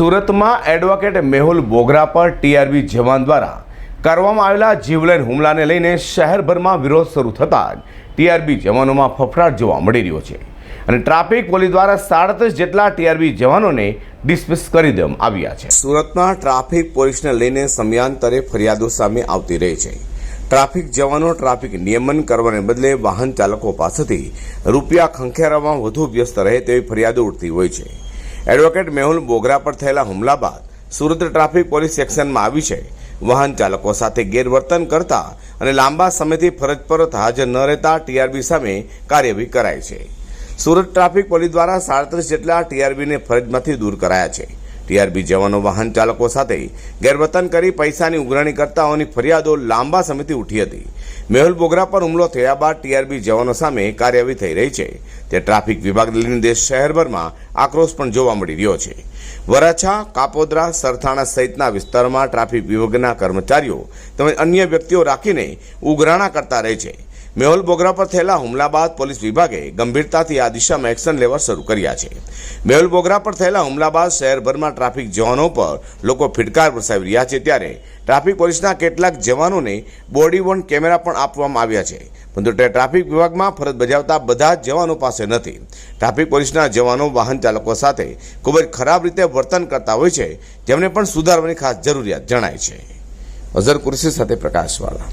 સુરતમાં એડવોકેટ મેહુલ બોગરા પર ટીઆરબી જવાન દ્વારા કરવામાં આવેલા જીવલેણ હુમલાને લઈને શહેરભરમાં વિરોધ શરૂ થતાં જ ટીઆરબી જવાનોમાં ફફડાટ જોવા મળી રહ્યો છે અને ટ્રાફિક પોલીસ દ્વારા સાડત્રીસ જેટલા ટીઆરબી જવાનોને ડિસમિસ કરી દેવામાં આવ્યા છે. સુરતમાં ટ્રાફિક પોલીસને લઈને સમયાંતરે ફરિયાદો સામે આવતી રહી છે. ટ્રાફિક જવાનો ટ્રાફિક નિયમન કરવાને બદલે વાહન ચાલકો પાસેથી રૂપિયા ખંખેરવામાં વધુ વ્યસ્ત રહે તેવી ફરિયાદો ઉઠતી હોય છે. એડવોકેટ મેહુલ બોગરા પર થયેલા હુમલા બાદ સુરત ટ્રાફિક પોલીસ સેક્શનમાં આવી છે. વાહન ચાલકો સાથે ગેરવર્તન કરતા અને લાંબા સમયથી ફરજ પર હાજર ન રહેતા ટીઆરબી સામે કાર્યવાહી કરાઈ છે. સુરત ટ્રાફિક પોલીસ દ્વારા સાડત્રીસ જેટલા ટીઆરબીને ફરજમાંથી દૂર કરાયા છે. ટીઆરબી જવાનો વાહન ચાલકો સાથે ગેરવર્તન કરી પૈસાની ઉઘરાણી કરતા હોવાની ફરિયાદો લાંબા સમયથી ઉઠી હતી. મેહુલ બોગરા પર હુમલો થયા બાદ ટીઆરબી જવાનો સામે કાર્યવાહી થઈ રહી છે. તે ટ્રાફિક વિભાગને લઈને દેશ શહેરભરમાં આક્રોશ પણ જોવા મળી રહ્યો છે. વરાછા, કાપોદ્રા, સરથાણા સહિતના વિસ્તારમાં ટ્રાફિક વિભાગના કર્મચારીઓ તેમજ અન્ય વ્યક્તિઓ રાખીને ઉઘરાણા કરતા રહે છે. મેહુલ બોગરા પર થયેલા હુમલા બાદ પોલીસ વિભાગે ગંભીરતાથી આ દિશામાં એક્શન લેવા શરૂ કર્યા છે. મેહુલ બોગરા પર થયેલા હુમલા બાદ શહેરભરમાં ટ્રાફિક જવાનો પર લોકો ફિટકાર વરસાવી રહ્યા છે ત્યારે ટ્રાફિક પોલીસના કેટલાક જવાનોને બોડી વોર્ન કેમેરા પણ આપવામાં આવ્યા છે. પરંતુ ટ્રાફિક વિભાગમાં ફરજ બજાવતા બધા જ જવાનો પાસે નથી. ટ્રાફિક પોલીસના જવાનો વાહન ચાલકો સાથે ખૂબ જ ખરાબ રીતે વર્તન કરતા હોય છે. જેમને પણ સુધારવાની ખાસ જરૂરિયાત જણાય છે. અઝર કુરશી સાથે પ્રકાશવાળા.